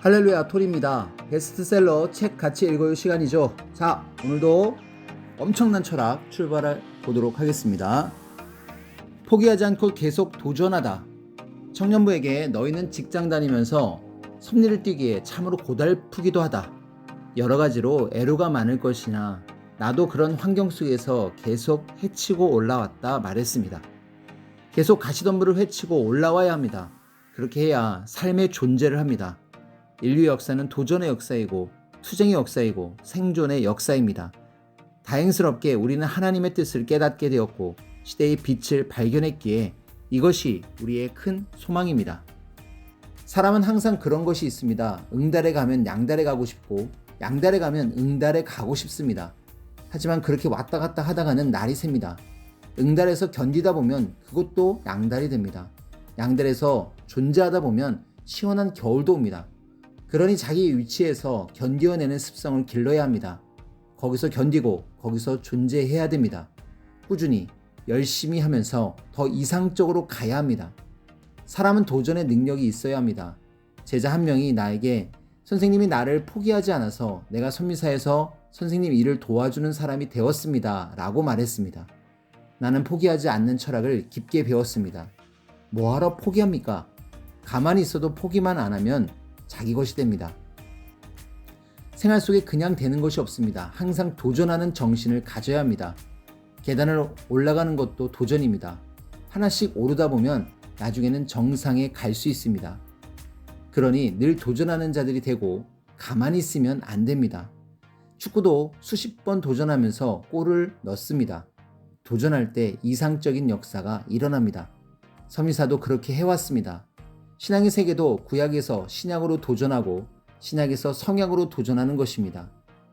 할렐루야 톨입니다. 베스트셀러 책 같이 읽어요 시간이죠. 자, 오늘도 엄청난 철학 출발해 보도록 하겠습니다. 포기하지 않고 계속 도전하다. 청년부에게 너희는 직장 다니면서 섭리를 뛰기에 참으로 고달프기도 하다. 여러 가지로 애로가 많을 것이나 나도 그런 환경 속에서 계속 해치고 올라왔다 말했습니다. 계속 가시덤불을 헤치고 올라와야 합니다. 그렇게 해야 삶의 존재를 합니다. 인류 역사는 도전의 역사이고 투쟁의 역사이고 생존의 역사입니다. 다행스럽게 우리는 하나님의 뜻을 깨닫게 되었고 시대의 빛을 발견했기에 이것이 우리의 큰 소망입니다. 사람은 항상 그런 것이 있습니다. 응달에 가면 양달에 가고 싶고 양달에 가면 응달에 가고 싶습니다. 하지만 그렇게 왔다 갔다 하다가는 날이 셉니다. 응달에서 견디다 보면 그것도 양달이 됩니다. 양달에서 존재하다 보면 시원한 겨울도 옵니다. 그러니 자기 위치에서 견디어내는 습성을 길러야 합니다. 거기서 견디고 거기서 존재해야 됩니다. 꾸준히 열심히 하면서 더 이상적으로 가야 합니다. 사람은 도전의 능력이 있어야 합니다. 제자 한 명이 나에게 선생님이 나를 포기하지 않아서 내가 선미사에서 선생님 일을 도와주는 사람이 되었습니다. 라고 말했습니다. 나는 포기하지 않는 철학을 깊게 배웠습니다. 뭐하러 포기합니까? 가만히 있어도 포기만 안 하면 자기 것이 됩니다. 생활 속에 그냥 되는 것이 없습니다. 항상 도전하는 정신을 가져야 합니다. 계단을 올라가는 것도 도전입니다. 하나씩 오르다 보면 나중에는 정상에 갈 수 있습니다. 그러니 늘 도전하는 자들이 되고 가만히 있으면 안 됩니다. 축구도 수십 번 도전하면서 골을 넣습니다. 도전할 때 이상적인 역사가 일어납니다. 서미사도 그렇게 해왔습니다. 신앙의 세계도 구약에서 신약으로 도전하고 신약에서 성약으로 도전하는 것입니다.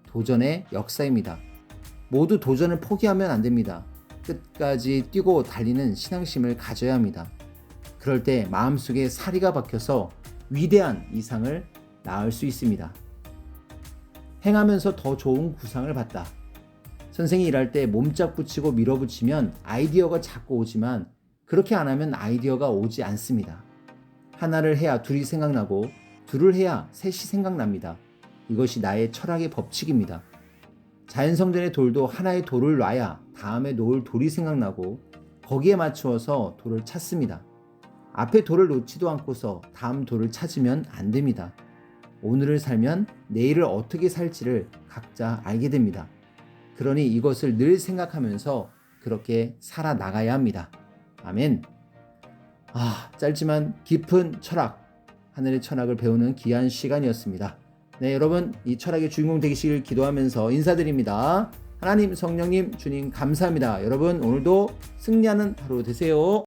도전의 역사입니다. 모두 도전을 포기하면 안 됩니다. 끝까지 뛰고 달리는 신앙심을 가져야 합니다. 그럴 때 마음속에 사리가 박혀서 위대한 이상을 낳을 수 있습니다. 행하면서 더 좋은 구상을 받다. 선생이 일할 때 몸짝 붙이고 밀어붙이면 아이디어가 자꾸 오지만 그렇게 안 하면 아이디어가 오지 않습니다. 하나를 해야 둘이 생각나고 둘을 해야 셋이 생각납니다. 이것이 나의 철학의 법칙입니다. 자연성전의 돌도 하나의 돌을 놔야 다음에 놓을 돌이 생각나고 거기에 맞추어서 돌을 찾습니다. 앞에 돌을 놓지도 않고서 다음 돌을 찾으면 안 됩니다. 오늘을 살면 내일을 어떻게 살지를 각자 알게 됩니다. 그러니 이것을 늘 생각하면서 그렇게 살아나가야 합니다. 아멘. 아, 짧지만 깊은 철학, 하늘의 철학을 배우는 귀한 시간이었습니다. 네, 여러분, 이 철학의 주인공 되시길 기도하면서 인사드립니다. 하나님, 성령님, 주님, 감사합니다. 여러분, 오늘도 승리하는 하루 되세요.